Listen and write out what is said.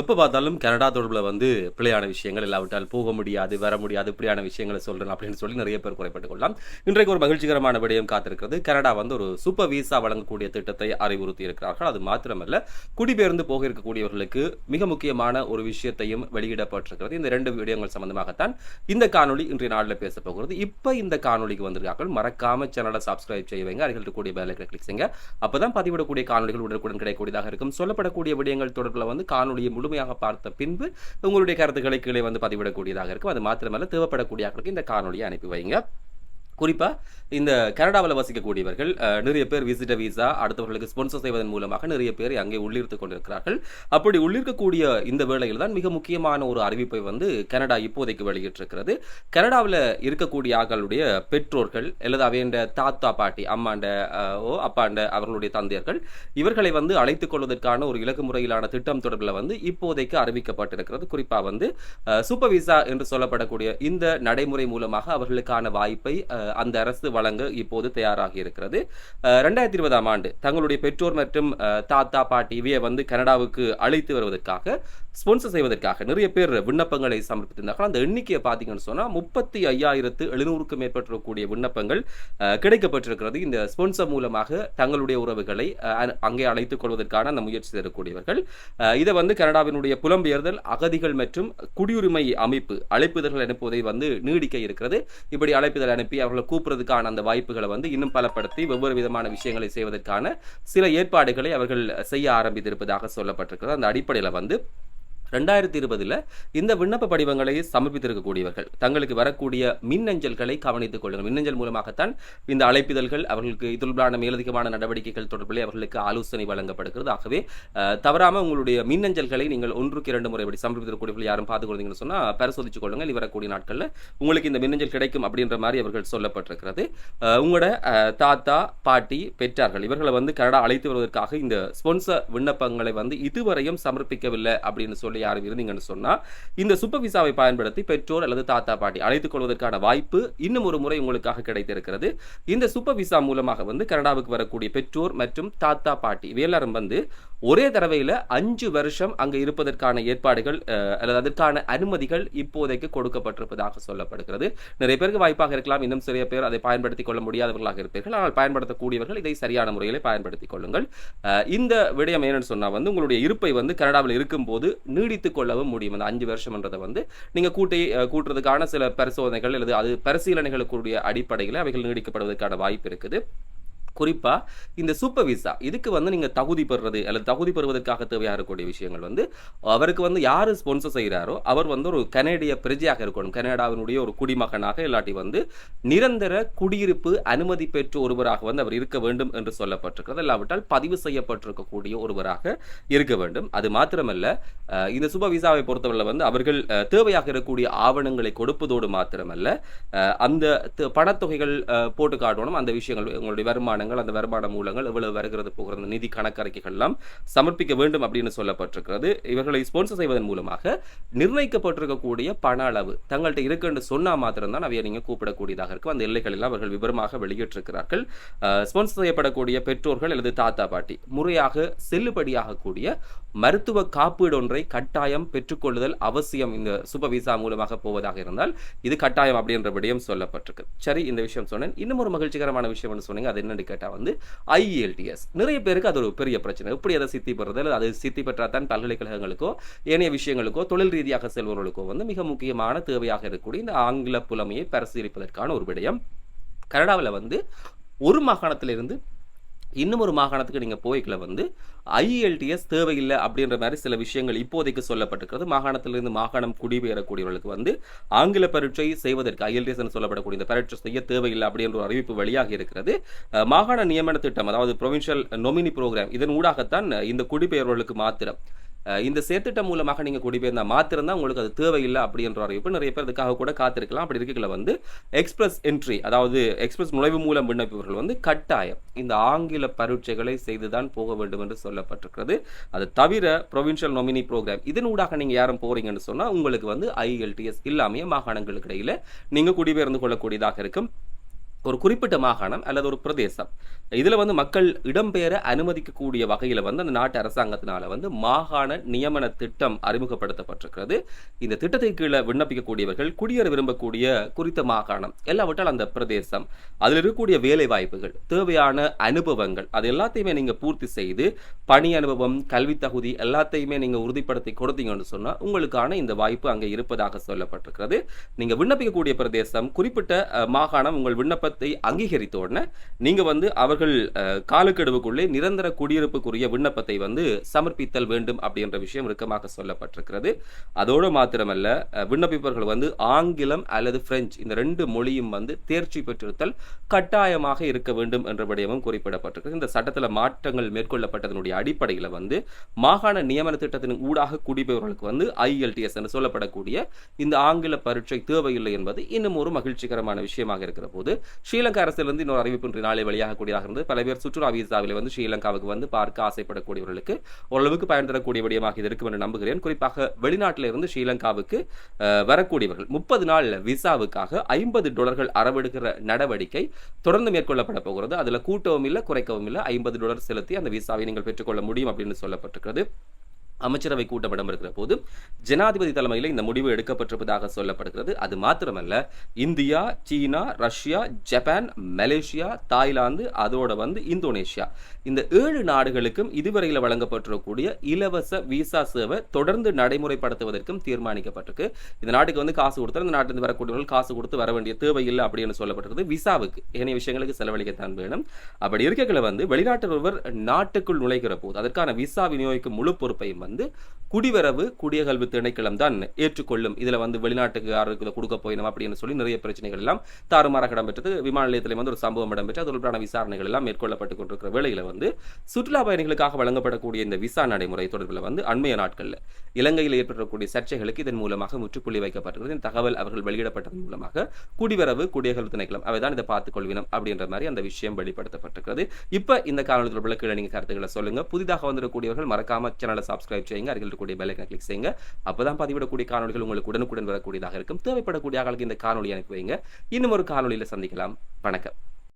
எப்போ பார்த்தாலும் கனடா தொடர்பில் வந்து பிழையான விஷயங்கள் இல்லாவிட்டால் போக முடியாது வர முடியாது இப்படியான விஷயங்களை சொல்கிறேன் அப்படின்னு சொல்லி நிறைய பேர் குறைப்பட்டுக் கொள்ளலாம். இன்றைக்கு ஒரு மகிழ்ச்சிகரமான விடயம் காத்திருக்கிறது. கனடா வந்து ஒரு சூப்பர் வீசா வழங்கக்கூடிய திட்டத்தை அறிவுறுத்தி இருக்கிறார்கள் அது மாத்திரமல்ல குடிபெயர்ந்து போக இருக்கக்கூடியவர்களுக்கு மிக முக்கியமான ஒரு விஷயத்தையும் வெளியிடப்பட்டிருக்கிறது. இந்த ரெண்டு விடயங்கள் சம்பந்தமாகத்தான் இந்த காணொளி இன்றைய நாளில் பேச போகிறது. இப்போ இந்த காணொளிக்கு வந்திருக்கார்கள் மறக்காம சேனலை சப்ஸ்கிரைப் செய்ய வைங்க அருகில் இருக்கக்கூடிய வேலைகளை கிளிக் செய்யுங்க. அப்பதான் பதிவிடக்கூடிய காணொளிகள் உடனுக்குடன் கிடைக்கக்கூடியதாக இருக்கும். சொல்லப்படக்கூடிய விடயங்கள் தொடர்பில் வந்து காணொலியை முழு முழுமையாக பார்த்த பின்பு உங்களுடைய கருத்துக்களை கீழே வந்து பதிவிடக்கூடியதாக இருக்கும். அது மாத்திரமல்ல தேவைப்படக்கூடிய ஆட்களுக்கு இந்த காணொலியை அனுப்பி வைங்க. குறிப்பாக இந்த கனடாவில் வசிக்கக்கூடியவர்கள் நிறைய பேர் விசிட்டர் விசா அடுத்தவர்களுக்கு ஸ்பான்சர் செய்வதன் மூலமாக நிறைய பேர் அங்கே உள்ளிருத்து கொண்டிருக்கிறார்கள். அப்படி உள்ளிருக்கக்கூடிய இந்த வேளையில் தான் மிக முக்கியமான ஒரு அறிவிப்பை வந்து கனடா இப்போதைக்கு வெளியிட்டிருக்கிறது. கனடாவில் இருக்கக்கூடிய ஆக்களுடைய பெற்றோர்கள் அல்லது அவையண்ட தாத்தா பாட்டி அம்மாண்ட ஓ அப்பாண்ட அவர்களுடைய தந்தையர்கள் இவர்களை வந்து அழைத்துக் கொள்வதற்கான ஒரு இலக்கு முறையிலான திட்டம் தொடர்பில் வந்து இப்போதைக்கு அறிவிக்கப்பட்டிருக்கிறது. குறிப்பாக வந்து சூப்பர் விசா என்று சொல்லப்படக்கூடிய இந்த நடைமுறை மூலமாக அவர்களுக்கான வாய்ப்பை அந்த அரசு வழங்க இப்போது தயாராக இருக்கிறது. ரெண்டாயிரத்தி இருபதாம் ஆண்டு தங்களுடைய பெற்றோர் மற்றும் தாத்தா பாட்டி இவையை வந்து கனடாவுக்கு அழைத்து வருவதற்காக ஸ்பான்சர் செய்வதற்காக நிறைய பேர் விண்ணப்பங்களை சமர்ப்பித்திருந்தார்கள். அந்த எண்ணிக்கையை பார்த்தீங்கன்னு சொன்னால் முப்பத்தி ஐயாயிரத்து எழுநூறுக்கும் மேற்பட்டிருக்கக்கூடிய விண்ணப்பங்கள் கிடைக்கப்பட்டிருக்கிறது. இந்த ஸ்பான்சர் மூலமாக தங்களுடைய உறவுகளை அங்கே அழைத்துக் கொள்வதற்கான அந்த முயற்சி செய்யக்கூடியவர்கள். இதை வந்து கனடாவினுடைய புலம்பெயர்தல் அகதிகள் மற்றும் குடியுரிமை அமைப்பு அழைப்புதல்கள் அனுப்புவதை வந்து நீடிக்க இருக்கிறது. இப்படி அழைப்புதல் அனுப்பி அவர்கள் கூப்பிடுறதுக்கான அந்த வாய்ப்புகளை வந்து இன்னும் பலப்படுத்தி வெவ்வேறு விதமான விஷயங்களை செய்வதற்கான சில ஏற்பாடுகளை அவர்கள் செய்ய ஆரம்பித்திருப்பதாக சொல்லப்பட்டிருக்கிறது. அந்த அடிப்படையில் வந்து ரெண்டாயிரத்தி இருபதில் இந்த விண்ணப்ப படிவங்களை சமர்ப்பித்திருக்கக்கூடியவர்கள். தங்களுக்கு வரக்கூடிய மின்னஞ்சல்களை கவனித்துக் கொள்ளுங்கள். மின்னஞ்சல் மூலமாகத்தான் இந்த அழைப்பிதழ்கள் அவர்களுக்கு தொடர்பான மேலதிகமான நடவடிக்கைகள் தொடர்பில் அவர்களுக்கு ஆலோசனை வழங்கப்படுகிறது. ஆகவே தவறாமல் உங்களுடைய மின்னஞ்சல்களை நீங்கள் ஒன்றுக்கு இரண்டு முறை இப்படி சமர்ப்பித்திருக்கக்கூடியவர்கள் யாரும் பார்த்து சொன்னால் சொன்னா பரிசோதித்துக் கொள்ளுங்கள். வரக்கூடிய நாட்களில் உங்களுக்கு இந்த மின்னஞ்சல் கிடைக்கும் அப்படின்ற மாதிரி அவர்கள் சொல்லப்பட்டிருக்கிறது. உங்களோட தாத்தா பாட்டி பெற்றார்கள் இவர்களை வந்து கனடா அழைத்து வருவதற்காக இந்த ஸ்பான்சர் விண்ணப்பங்களை வந்து இதுவரையும் சமர்ப்பிக்கவில்லை அப்படின்னு சொல்லி யாரும் இருந்தீங்கன்னு சொன்னால் இந்த சுப்ப விசாவை பயன்படுத்தி பெற்றோர் அல்லது தாத்தா பாட்டி அழைத்துக் கொள்வதற்கான வாய்ப்பு இன்னும் ஒரு முறை உங்களுக்காக கிடைத்திருக்கிறது. இந்த சுப்ப விசா மூலமாக வந்து கனடாவுக்கு வரக்கூடிய பெற்றோர் மற்றும் தாத்தா பாட்டி இவை எல்லாரும் வந்து ஒரே தடவையில் அஞ்சு வருஷம் அங்கே இருப்பதற்கான ஏற்பாடுகள் அல்லது அதற்கான அனுமதிகள் இப்போதைக்கு கொடுக்கப்பட்டிருப்பதாக சொல்லப்படுகிறது. நிறைய பேருக்கு வாய்ப்பாக இருக்கலாம் இன்னும் சிறிய பேர் அதை பயன்படுத்திக் கொள்ள முடியாதவர்களாக இருப்பீர்கள். ஆனால் பயன்படுத்தக்கூடியவர்கள் இதை சரியான முறையில் பயன்படுத்திக் கொள்ளுங்கள். இந்த விடயம் என்னன்னு சொன்னால் வந்து உங்களுடைய இருப்பை வந்து கனடாவில் இருக்கும்போது நீ நீடித்து கொள்ளவும் முடியும். அந்த அஞ்சு வருஷம்ன்றதை வந்து நீங்க கூட்டி கூட்டுறதுக்கான சில பரிசோதனைகள் அல்லது அது பரிசீலனைகளுக்குரிய அடிப்படையில் அவைகள் நீடிக்கப்படுவதற்கான வாய்ப்பு இருக்குது. குறிப்பா இந்த சூப்பர் விசா இதுக்கு வந்து நீங்க தகுதி பெறுறது அல்லது தகுதி பெறுவதற்காக தேவையாக இருக்கக்கூடிய விஷயங்கள் வந்து அவருக்கு வந்து யார் ஸ்பான்சர் செய்கிறாரோ அவர் வந்து ஒரு கனேடிய பிரஜையாக இருக்கணும். கனடாவினுடைய ஒரு குடிமகனாக இல்லாட்டி வந்து நிரந்தர குடியிருப்பு அனுமதி பெற்று ஒருவராக வந்து அவர் இருக்க வேண்டும் என்று சொல்லப்பட்டிருக்கிறது. இல்லாவிட்டால் பதிவு செய்யப்பட்டிருக்கக்கூடிய ஒருவராக இருக்க வேண்டும். அது மாத்திரமல்ல இந்த சுப விசாவை பொறுத்தவரை வந்து அவர்கள் தேவையாக இருக்கக்கூடிய ஆவணங்களை கொடுப்பதோடு மாத்திரமல்ல அந்த பணத்தொகைகள் போட்டு காட்டணும். அந்த விஷயங்கள் உங்களுடைய வருமானங்கள் அந்த வருமான மூலங்கள் எவ்வளவு வருகிறது போகிறது நிதி கணக்கறிக்கைகள்லாம் சமர்ப்பிக்க வேண்டும் அப்படின்னு சொல்லப்பட்டிருக்கிறது. இவர்களை ஸ்பான்சர் செய்வதன் மூலமாக நிர்ணயிக்கப்பட்டிருக்கக்கூடிய பண அளவு தங்கள்கிட்ட இருக்குன்னு சொன்னா மாத்திரம்தான் அவையை நீங்க கூப்பிடக்கூடியதாக இருக்கும். அந்த எல்லைகளெல்லாம் அவர்கள் விவரமாக வெளியிட்டிருக்கிறார்கள். ஸ்பான்சர் செய்யப்படக்கூடிய பெற்றோர்கள் அல்லது தாத்தா பாட்டி முறையாக செல்லுபடியாகக்கூடிய மருத்துவ காப்பீடு ஒன்றை கட்டாயம் பெற்றுக்கொள்ளுதல் அவசியம் இந்த சுப விசா மூலமாக போவதாக இருந்தால் இது கட்டாயம் அப்படின்ற விடயம் சொல்லப்பட்டிருக்கு. சரி இந்த விஷயம் சொன்னேன். இன்னும் ஒரு மகிழ்ச்சிகரமான விஷயம் சொன்னீங்க. அது என்னன்னு கேட்டா வந்து ஐஇஎல்டிஎஸ் நிறைய பேருக்கு அது ஒரு பெரிய பிரச்சனை. எப்படி அதை சித்தி பெறுறது? அல்லது அது சித்தி பெற்றால் தான் பல்கலைக்கழகங்களுக்கோ ஏனைய விஷயங்களுக்கோ தொழில் ரீதியாக செல்பவர்களுக்கோ வந்து மிக முக்கியமான தேவையாக இருக்கக்கூடிய இந்த ஆங்கில புலமையை பரிசீலிப்பதற்கான ஒரு விடயம். கனடாவில் வந்து ஒரு மாகாணத்திலிருந்து இன்னும் ஒரு மாகாணத்துக்கு நீங்கள் போய்க்கல வந்து ஐஎல்டிஎஸ் தேவையில்லை அப்படின்ற மாதிரி சில விஷயங்கள் இப்போதைக்கு சொல்லப்பட்டிருக்கிறது. மாகாணத்திலிருந்து மாகாணம் குடிபெயரக்கூடியவர்களுக்கு வந்து ஆங்கில பரீட்சை செய்வதற்கு ஐஎல்டிஎஸ் சொல்லப்படக்கூடிய இந்த பரீட்சை செய்ய தேவையில்லை அப்படின்ற ஒரு அறிவிப்பு வழியாக இருக்கிறது. மாகாண நியமன திட்டம் அதாவது ப்ரொவின்ஷியல் நொமினி ப்ரோக்ராம் இதன் ஊடாகத்தான் இந்த குடிபெயர்வர்களுக்கு மாத்திரம். இந்த சேர்த்திட்டம் மூலமாக நீங்கள் குடிபெயர்ந்தால் மாத்திரம்தான் உங்களுக்கு அது தேவையில்லை அப்படின்ற அறிவிப்பு நிறைய பேர் இதுக்காக கூட காத்திருக்கலாம். அப்படி இருக்கல வந்து எக்ஸ்பிரஸ் என்ட்ரி அதாவது எக்ஸ்பிரஸ் நுழைவு மூலம் விண்ணப்பிப்பவர்கள் வந்து கட்டாயம் இந்த ஆங்கில பரீட்சைகளை செய்துதான் போக வேண்டும் என்று சொல்லப்பட்டிருக்கிறது. அது தவிர ப்ரொவின்ஷியல் நொமினி ப்ரோக்ராம் இதன் ஊடாக நீங்கள் யாரும் போறீங்கன்னு சொன்னால் உங்களுக்கு வந்து ஐஎல்டிஎஸ் இல்லாமையே மாகாணங்களுக்கு இடையில நீங்கள் குடிபெயர்ந்து கொள்ளக்கூடியதாக இருக்கும். ஒரு குறிப்பிட்ட மாகாணம் அல்லது ஒரு பிரதேசம். இதில் வந்து மக்கள் இடம்பெயர அனுமதிக்கக்கூடிய வகையில் வந்து அந்த நாட்டு அரசாங்கத்தினால வந்து மாகாண நியமன திட்டம் அறிமுகப்படுத்தப்பட்டிருக்கிறது. இந்த திட்டத்தை கீழே விண்ணப்பிக்கக்கூடியவர்கள் குடியேற விரும்பக்கூடிய குறித்த மாகாணம் எல்லாவற்றால் அந்த பிரதேசம். அதில் இருக்கக்கூடிய வேலை வாய்ப்புகள் தேவையான அனுபவங்கள் அது எல்லாத்தையுமே நீங்கள் பூர்த்தி செய்து பணி அனுபவம் கல்வி தகுதி எல்லாத்தையுமே நீங்கள் உறுதிப்படுத்தி கொடுத்தீங்கன்னு சொன்னால் உங்களுக்கான இந்த வாய்ப்பு அங்கே இருப்பதாக சொல்லப்பட்டிருக்கிறது. நீங்கள் விண்ணப்பிக்கக்கூடிய பிரதேசம் குறிப்பிட்ட மாகாணம் உங்கள் விண்ணப்பத்தை அங்கீகரித்த உடனே நீங்கள் வந்து அவர்கள் காலக்கெடுவுக்குள்ளே நிரந்தர குடியிருப்புக்குரிய விண்ணப்பத்தை வந்து சமர்ப்பித்தல் வேண்டும் அப்படின்ற விஷயம் இறுக்கமாக சொல்லப்பட்டிருக்கிறது. அதோடு மாத்திரமல்ல விண்ணப்பிப்பவர்கள் வந்து ஆங்கிலம் அல்லது பிரெஞ்சு இந்த ரெண்டு மொழியும் வந்து தேர்ச்சி பெற்றிருத்தல் கட்டாயமாக இருக்க வேண்டும் என்ற விடயமும் இந்த சட்டத்தில் மாற்றங்கள் மேற்கொள்ளப்பட்டதனுடைய அடிப்படையில் வந்து மாகாண நியமன திட்டத்தின் ஊடாக குடிபெயர்களுக்கு வந்து ஐஎல்டிஎஸ் என்று சொல்லப்படக்கூடிய இந்த ஆங்கில பரீட்சை தேவையில்லை என்பது இன்னும் ஒரு மகிழ்ச்சிகரமான விஷயமாக இருக்கிற போது ஸ்ரீலங்கா அரசிலிருந்து இன்னொரு அறிவிப்பு இன்று நாளை வெளியாகக்கூடியதாக இருந்தது. பல பேர் சுற்றுலா வீசாவில் வந்து ஸ்ரீலங்காவுக்கு வந்து பார்க்க ஆசைப்படக்கூடியவர்களுக்கு ஓரளவுக்கு பயன் தரக்கூடிய விடயமாக இது இருக்கும் என்று நம்புகிறேன். குறிப்பாக வெளிநாட்டிலிருந்து ஸ்ரீலங்காவுக்கு வரக்கூடியவர்கள் முப்பது நாள் விசாவுக்காக ஐம்பது டாலர்கள் அறவெடுக்கிற நடவடிக்கை தொடர்ந்து மேற்கொள்ளப்பட போகிறது. அதுல கூட்டவும் இல்லை குறைக்கவும் இல்லை. ஐம்பது டாலர் செலுத்தி அந்த விசாவை நீங்கள் பெற்றுக்கொள்ள முடியும் அப்படின்னு சொல்லப்பட்டிருக்கிறது. அமைச்சரவை கூட்டம் இடம்பெறுகிற போது ஜனாதிபதி தலைமையில் இந்த முடிவு எடுக்கப்பட்டிருப்பதாக சொல்லப்படுகிறது. அது மாத்திரமல்ல இந்தியா சீனா ரஷ்யா ஜப்பான் மலேசியா தாய்லாந்து அதோட வந்து இந்தோனேஷியா. இந்த ஏழு நாடுகளுக்கும் இதுவரையில் வழங்கப்பட்டிருக்கக்கூடிய இலவச விசா சேவை தொடர்ந்து நடைமுறைப்படுத்துவதற்கும் தீர்மானிக்கப்பட்டிருக்கு. இந்த நாட்டுக்கு வந்து காசு கொடுத்தா இந்த நாட்டிலிருந்து வரக்கூடியவர்கள் காசு கொடுத்து வர வேண்டிய தேவை இல்லை அப்படின்னு சொல்லப்பட்டிருக்கு விசாவுக்கு ஏனைய விஷயங்களுக்கு செலவழிக்கத்தான் வேணும். அப்படி இருக்கைகளை வந்து வெளிநாட்டு ஒருவர் நாட்டுக்குள் நுழைகிற போது அதற்கான விசா விநியோகிக்கும் முழு பொறுப்பையும் வந்து குடிவரவு குடியகல்வி திணைக்களம் தான் ஏற்றுக்கொள்ளும். இதில் வந்து வெளிநாட்டுக்கு கொடுக்க போயிடும் அப்படின்னு சொல்லி நிறைய பிரச்சனைகள் எல்லாம் தாறுமாறாக இடம்பெற்றது. விமான நிலையத்தில் வந்து ஒரு சம்பவம் இடம்பெற்று அது தொடர்பான விசாரணைகள் எல்லாம் மேற்கொள்ளப்பட்டு கொண்டிருக்கிற வேளையில் வந்து சுற்றுலா பயணிகளுக்காக வழங்கப்படக்கூடிய இந்த விசா நடைமுறை தொடர்பில் வந்து அண்மைய நாட்களில் இலங்கையில் ஏற்படக்கூடிய சர்ச்சைகளுக்கு இதன் மூலமாக முற்றுப்புள்ளி வைக்கப்பட்டிருக்கிறது. இந்த தகவல் அவர்கள் வெளியிடப்பட்டதன் மூலமாக குடிவரவு குடியகல்வி திணைக்களம் அவை தான் இதை பார்த்துக் கொள்வினம் அப்படின்ற மாதிரி அந்த விஷயம் வெளிப்படுத்தப்பட்டிருக்கிறது. இப்போ இந்த காணொலி தொடர்பில் கீழே நீங்கள் கருத்துக்களை சொல்லுங்க. புதிதாக வந்திருக்கக்கூடியவர்கள் மறக்காம சேனலை சப்ஸ்கிரைப் செய்யுங்க. அருகில் இருக்கக்கூடிய பெல் கிளிக் செய்யுங்க. அப்பதான் பதிவிடக்கூடிய காணொலிகள் உங்களுக்கு உடனுக்குடன் வரக்கூடியதாக இருக்கும். தேவைப்படக்கூடிய ஆளுக்கு இந்த காணொலி அனுப்பி வைங்க. இன்னும் ஒரு காணொலியில் சந்திக்கலாம். வணக்கம்.